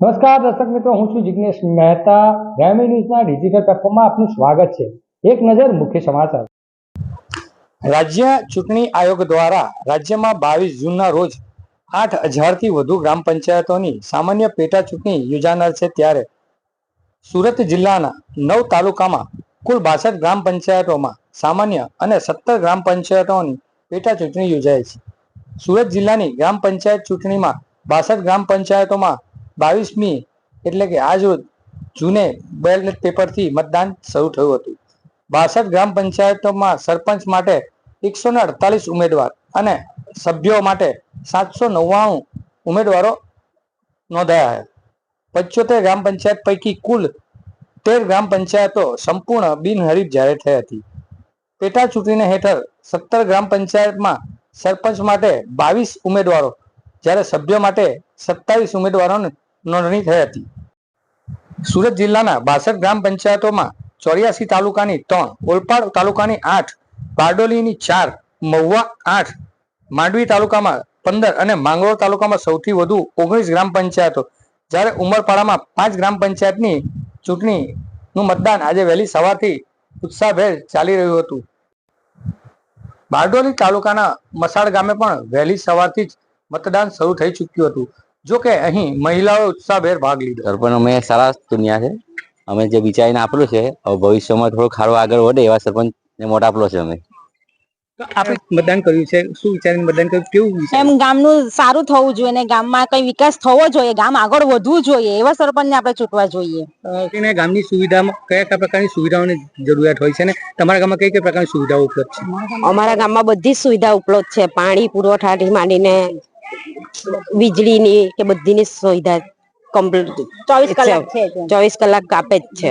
નમસ્કાર, દર્શક મિત્રો, હું છું જિગ્નેશ મહેતા. ગ્રામી ન્યૂઝના ડિજિટલ પ્લેટફોર્મમાં આપનું સ્વાગત છે. એક નજર મુખ્ય સમાચાર. રાજ્ય ચૂંટણી આયોગ દ્વારા રાજ્યમાં બાવીસ જૂનના રોજ આઠ હજારથી વધુ ગ્રામ પંચાયતોની સામાન્ય પેટા ચૂંટણી યોજાનાર છે ત્યારે સુરત જિલ્લાના નવ તાલુકામાં કુલ બાસઠ ગ્રામ પંચાયતોમાં સામાન્ય અને સત્તર ગ્રામ પંચાયતોની પેટા ચૂંટણી યોજાય છે. સુરત જિલ્લાની ગ્રામ પંચાયત ચૂંટણીમાં બાસઠ ગ્રામ પંચાયતોમાં બાવીસમી એટલે કે આજ રોજ જૂને બેલેટ પેપરથી મતદાન શરૂ થયું હતું. બાસઠ ગ્રામ પંચાયતોમાં સરપંચ માટે એકસો ને અડતાલીસ ઉમેદવાર અને સભ્યો માટે સાતસો નવ્વાણું ઉમેદવારો નોંધાયા. પંચોતેર ગ્રામ પંચાયત પૈકી કુલ તેર ગ્રામ પંચાયતો સંપૂર્ણ બિનહરીફ જાહેર થઈ હતી. પેટા ચૂંટણીને હેઠળ સત્તર ગ્રામ પંચાયતમાં સરપંચ માટે બાવીસ ઉમેદવારો, જ્યારે સભ્યો માટે સત્તાવીસ ઉમેદવારોની નોંધણી થઈ હતી. સુરત જિલ્લાના બાસઠ ગ્રામ પંચાયતોમાં ચોર્યાસી તાલુકાની ત્રણ, ઓલપાડ તાલુકાની આઠ, બારડોલીની ચાર, મહુવા આઠ, માંડવી તાલુકામાં પંદર અને માંગરોળ તાલુકામાં સૌથી વધુ ઓગણીસ ગ્રામ પંચાયતો. જ્યારે ઉમરપાડામાં પાંચ ગ્રામ પંચાયતની ચૂંટણીનું મતદાન આજે વહેલી સવારથી ઉત્સાહભેર ચાલી રહ્યું હતું. બારડોલી તાલુકાના મસાડ ગામે પણ વહેલી સવારથી જ મતદાન શરૂ થઈ ચૂક્યું હતું. જો કે અહીં મહિલાઓએ ઉત્સાહભેર ભાગ લીધો. સરપંચ અમે સારા દુનિયા છે. અમે જે વિચારીને આપેલું છે ભવિષ્યમાં થોડું ખારો આગળ વધે એવા સરપંચ ને મોટા આપેલો છે અમે. આપણે મતદાન કર્યું છે. શું વિચારીને મતદાન કર્યું? કેવું એમ ગામનું સારું થવું જોઈએ ને ગામમાં કઈ વિકાસ થવો જોઈએ ગામ આગળ વધવું જોઈએ એવા સરપંચને આપણે ચૂંટવા જોઈએ. ગામની સુવિધામાં કયા કયા પ્રકારની સુવિધાઓની જરૂરિયાત હોય છે ને? તમારા ગામમાં કઈ કઈ પ્રકારની સુવિધાઓ ઉપલબ્ધ છે? અમારા ગામમાં બધી જ સુવિધા ઉપલબ્ધ છે. પાણી પુરવઠાથી માંડીને વીજળીની કે બધીની સુવિધા કમ્પ્લીટ. ચોવીસ કલાક છે. ચોવીસ કલાક આપે જ છે.